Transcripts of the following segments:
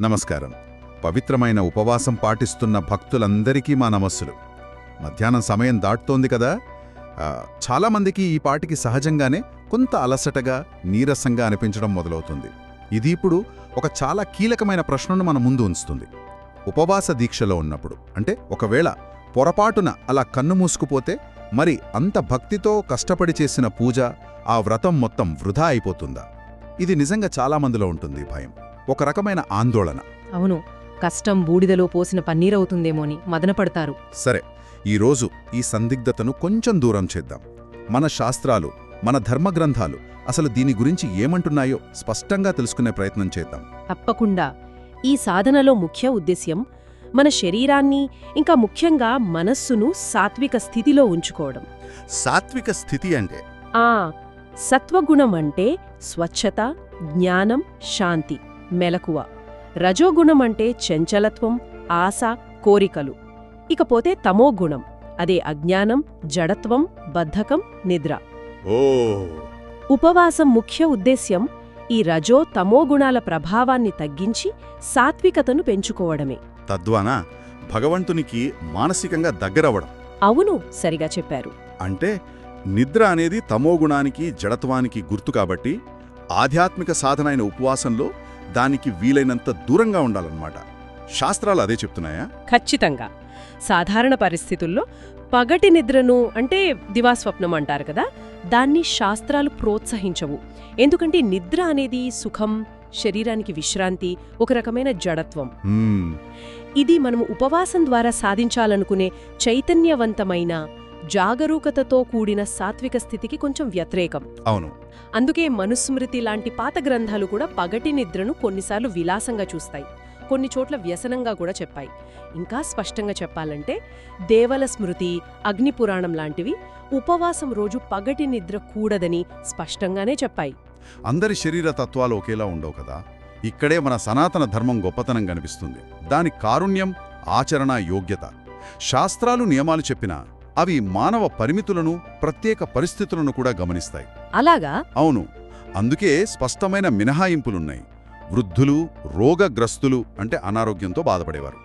నమస్కారం. పవిత్రమైన ఉపవాసం పాటిస్తున్న భక్తులందరికీ మా నమస్సులు. మధ్యాహ్నం సమయం దాటుతోంది కదా? చాలామందికి ఈ పాటికి సహజంగానే కొంత అలసటగా నీరసంగా అనిపించడం మొదలవుతుంది. ఇది ఇప్పుడు ఒక చాలా కీలకమైన ప్రశ్నను మన ముందు ఉంచుతుంది. ఉపవాస దీక్షలో ఉన్నప్పుడు అంటే ఒకవేళ పొరపాటున అలా కన్ను మూసుకుపోతే మరి అంత భక్తితో కష్టపడి చేసిన పూజ ఆ వ్రతం మొత్తం వృధా అయిపోతుందా? ఇది నిజంగా చాలామందిలో ఉంటుంది భయం. ఒక రకమైన ఆందోళన. అవును కష్టం బూడిదలో పోసిన పన్నీరవుతుందేమోని మదనపడతారు. సరే ఈరోజు ఈ సందిగ్ధతను కొంచెం దూరం చేద్దాం. మన శాస్త్రాలు మన ధర్మగ్రంథాలు అసలు దీని గురించి ఏమంటున్నాయో స్పష్టంగా తెలుసుకునే ప్రయత్నం చేద్దాం. తప్పకుండా. ఈ సాధనలో ముఖ్య ఉద్దేశ్యం మన శరీరాన్ని ఇంకా ముఖ్యంగా మనస్సును సాత్విక స్థితిలో ఉంచుకోవడం. సాత్విక స్థితి అంటే? ఆ సత్వగుణం అంటే స్వచ్ఛత జ్ఞానం శాంతి. మెలకువ. రజోగుణం అంటే చంచలత్వం ఆశ కోరికలు. ఇకపోతే తమోగుణం అదే అజ్ఞానం జడత్వం బద్ధకం నిద్ర. ఓ. ఉపవాసం ముఖ్య ఉద్దేశ్యం ఈ రజో తమోగుణాల ప్రభావాన్ని తగ్గించి సాత్వికతను పెంచుకోవడమే. తద్వానా? భగవంతునికి మానసికంగా దగ్గరవడం అవును సరిగా చెప్పారు. అంటే నిద్ర అనేది తమోగుణానికి జడత్వానికి గుర్తు కాబట్టి ఆధ్యాత్మిక సాధన అయిన ఉపవాసంలో దానికి వీలైనంత దూరంగా ఉండాలన్నమాట. శాస్త్రాలు అదే చెప్తున్నాయా? ఖచ్చితంగా. సాధారణ పరిస్థితుల్లో పగటి నిద్రను అంటే దివాస్వప్నం అంటారు కదా దాన్ని శాస్త్రాలు ప్రోత్సహించవు. ఎందుకంటే నిద్ర అనేది సుఖం శరీరానికి విశ్రాంతి ఒక రకమైన జడత్వం. ఇది మనము ఉపవాసం ద్వారా సాధించాలనుకునే చైతన్యవంతమైన జాగరూకతతో కూడిన సాత్విక స్థితికి కొంచెం వ్యతిరేకం. అవును. అందుకే మనుస్మృతి లాంటి పాత గ్రంథాలు కూడా పగటి నిద్రను కొన్నిసార్లు విలాసంగా చూస్తాయి. కొన్ని చోట్ల వ్యసనంగా కూడా చెప్పాయి. ఇంకా స్పష్టంగా చెప్పాలంటే దేవల స్మృతి అగ్నిపురాణం లాంటివి ఉపవాసం రోజు పగటి నిద్ర కూడదని స్పష్టంగానే చెప్పాయి. అందరి శరీర తత్వాలు ఒకేలా ఉండవు కదా? ఇక్కడే మన సనాతన ధర్మం గొప్పతనం కనిపిస్తుంది. దాని కారుణ్యం ఆచరణ యోగ్యత. శాస్త్రాలు నియమాలు చెప్పినా అవి మానవ పరిమితులను ప్రత్యేక పరిస్థితులను కూడా గమనిస్తాయి. అలాగా? అవును. అందుకే స్పష్టమైన మినహాయింపులున్నాయి. వృద్ధులు రోగగ్రస్తులు అంటే అనారోగ్యంతో బాధపడేవారు.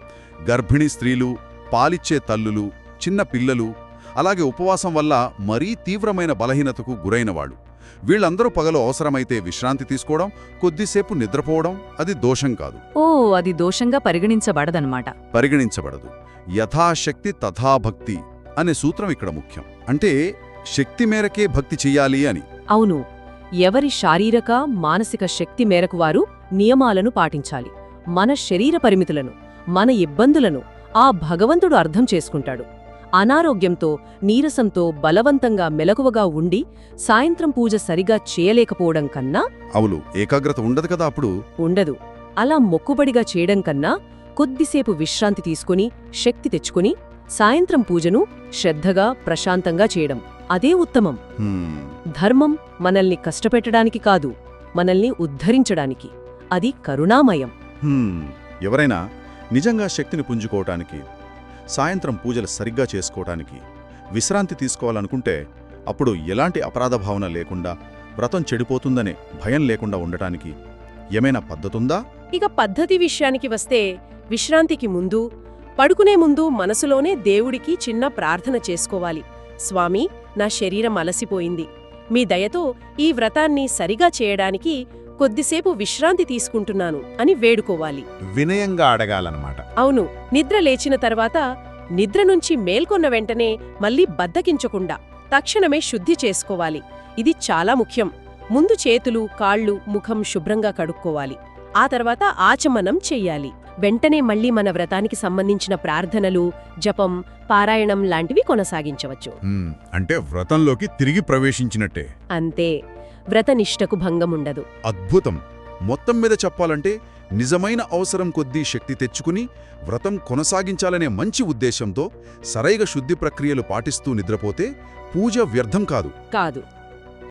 గర్భిణీ స్త్రీలు పాలిచ్చే తల్లులు చిన్న పిల్లలు అలాగే ఉపవాసం వల్ల మరీ తీవ్రమైన బలహీనతకు గురైనవాళ్ళు వీళ్ళందరూ పగలు అవసరమైతే విశ్రాంతి తీసుకోవడం కొద్దిసేపు నిద్రపోవడం అది దోషం కాదు. ఓ అది దోషంగా పరిగణించబడదన్నమాట. పరిగణించబడదు. యథాశక్తి తథాభక్తి అనే సూత్రం ఇక్కడ ముఖ్యం. అంటే శక్తి మేరకే భక్తి చెయ్యాలి అని. అవును. ఎవరి శారీరక మానసిక శక్తి మేరకు వారు నియమాలను పాటించాలి. మన శరీర పరిమితులను మన ఇబ్బందులను ఆ భగవంతుడు అర్థం చేసుకుంటాడు. అనారోగ్యంతో నీరసంతో బలవంతంగా మెలకువగా ఉండి సాయంత్రం పూజ సరిగా చేయలేకపోవడం కన్నా అవులు ఏకాగ్రత ఉండదు కదా అప్పుడు. ఉండదు. అలా మొక్కుబడిగా చేయడం కన్నా కొద్దిసేపు విశ్రాంతి తీసుకుని శక్తి తెచ్చుకుని సాయంత్రం పూజను శ్రద్ధగా ప్రశాంతంగా చేయడం. అదే ఉత్తమం. ధర్మం మనల్ని కష్టపెట్టడానికి కాదు మనల్ని ఉద్ధరించడానికి. అది కరుణామయం. ఎవరైనా నిజంగా శక్తిని పుంజుకోవటానికి సాయంత్రం పూజలు సరిగ్గా చేసుకోవటానికి విశ్రాంతి తీసుకోవాలనుకుంటే అప్పుడు ఎలాంటి అపరాధ భావన లేకుండా వ్రతం చెడిపోతుందనే భయం లేకుండా ఉండటానికి ఏమైనా పద్ధతుందా? ఇక పద్ధతి విషయానికి వస్తే విశ్రాంతికి ముందు పడుకునే ముందు మనసులోనే దేవుడికి చిన్న ప్రార్థన చేసుకోవాలి. స్వామి నా శరీరం అలసిపోయింది. మీ దయతో ఈ వ్రతాన్ని సరిగా చేయడానికి కొద్దిసేపు విశ్రాంతి తీసుకుంటున్నాను అని వేడుకోవాలి. వినయంగా అడగాలన్నమాట. అవును నిద్ర లేచిన తర్వాత నిద్ర నుంచి మేల్కొన్న వెంటనే మళ్ళీ బద్దకించకుండా తక్షణమే శుద్ధి చేసుకోవాలి. ఇది చాలా ముఖ్యం. ముందు చేతులు కాళ్ళు ముఖం శుభ్రంగా కడుక్కోవాలి. ఆ తర్వాత ఆచమనం చెయ్యాలి. వెంటనే మళ్ళీ మన వ్రతానికి సంబంధించిన ప్రార్థనలు జపం పారాయణం లాంటివి కొనసాగించవచ్చు. అంటే వ్రతంలోకి తిరిగి ప్రవేశించినట్టే. అంతే. వ్రతనిష్టకు భంగముండదు అద్భుతం. మొత్తం మీద చెప్పాలంటే నిజమైన అవసరం కొద్దీ శక్తి తెచ్చుకుని వ్రతం కొనసాగించాలనే మంచి ఉద్దేశంతో సరైన శుద్ధి ప్రక్రియలు పాటిస్తూ నిద్రపోతే పూజ వ్యర్థం కాదు. కాదు.